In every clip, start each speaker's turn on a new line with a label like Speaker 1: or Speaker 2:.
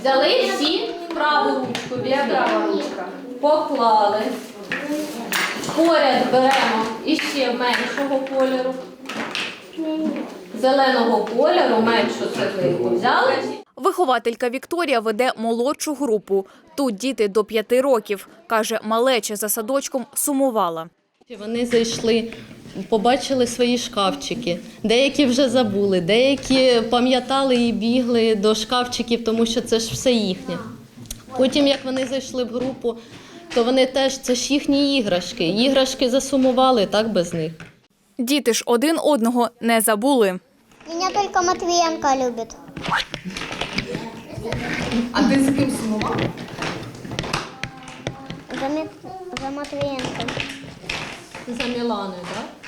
Speaker 1: Взяли всі праву ручку, де права ручка. Поклали. Поряд беремо іще меншого кольору. Зеленого кольору, меншу цеглинку взяли.
Speaker 2: Вихователька Вікторія веде молодшу групу. Тут діти до п'яти років. Каже, малеча за садочком сумувала.
Speaker 3: Вони зайшли, побачили свої шкафчики. Деякі вже забули, деякі пам'ятали і бігли до шкафчиків, тому що це ж все їхнє. Потім, як вони зайшли в групу, то вони теж це ж їхні іграшки. Іграшки засумували так без них.
Speaker 2: Діти ж один одного не забули.
Speaker 4: Меня только Матвиенко любит.
Speaker 1: А ти з ким сумував?
Speaker 4: За, Матвиенко.
Speaker 1: За Міланою, так?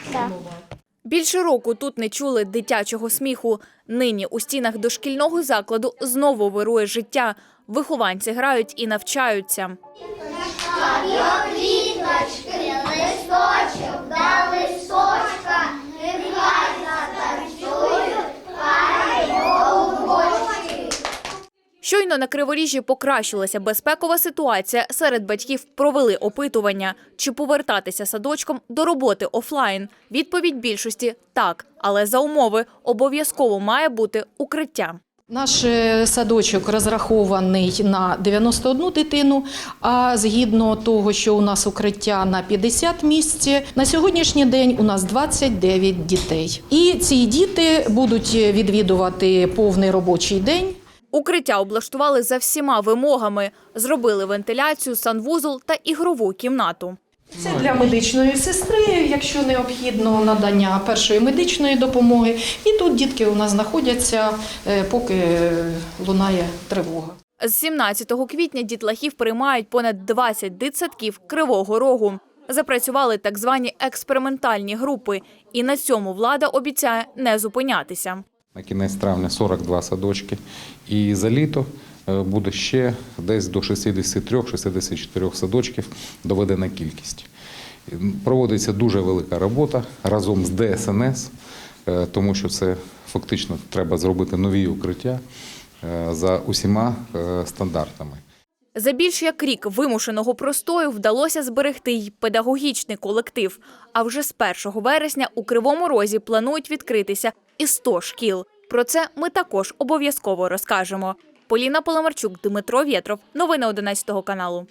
Speaker 2: Більше року тут не чули дитячого сміху. Нині у стінах дошкільного закладу знову вирує життя. Вихованці грають і навчаються. Щойно на Криворіжжі покращилася безпекова ситуація. Серед батьків провели опитування, чи повертатися садочком до роботи офлайн. Відповідь більшості так, але за умови обов'язково має бути укриття.
Speaker 5: Наш е, садочок розрахований на 91 дитину. А згідно того, що у нас укриття на 50 місць, на сьогоднішній день у нас 29 дітей. І ці діти будуть відвідувати повний робочий день.
Speaker 2: Укриття облаштували за всіма вимогами, зробили вентиляцію, санвузол та ігрову кімнату.
Speaker 5: Це для медичної сестри, якщо необхідно надання першої медичної допомоги. І тут дітки у нас знаходяться, е, поки е, лунає тривога.
Speaker 2: З 17 квітня дітлахів приймають понад 20 дитсадків Кривого Рогу. Запрацювали так звані експериментальні групи, і на цьому влада обіцяє не зупинятися.
Speaker 6: На кінець травня 42 садочки. І за літо е, буде ще десь до 63-64 садочків доведена кількість. Проводиться дуже велика робота разом з ДСНС, е, тому що це фактично треба зробити нові укриття е, за усіма стандартами.
Speaker 2: За більш як рік вимушеного простою вдалося зберегти й педагогічний колектив. А вже з 1 вересня у Кривому Розі планують відкритися і 100 шкіл. Про це ми також обов'язково розкажемо. Поліна Поломарчук, Дмитро Вєтров. Новини 11 каналу.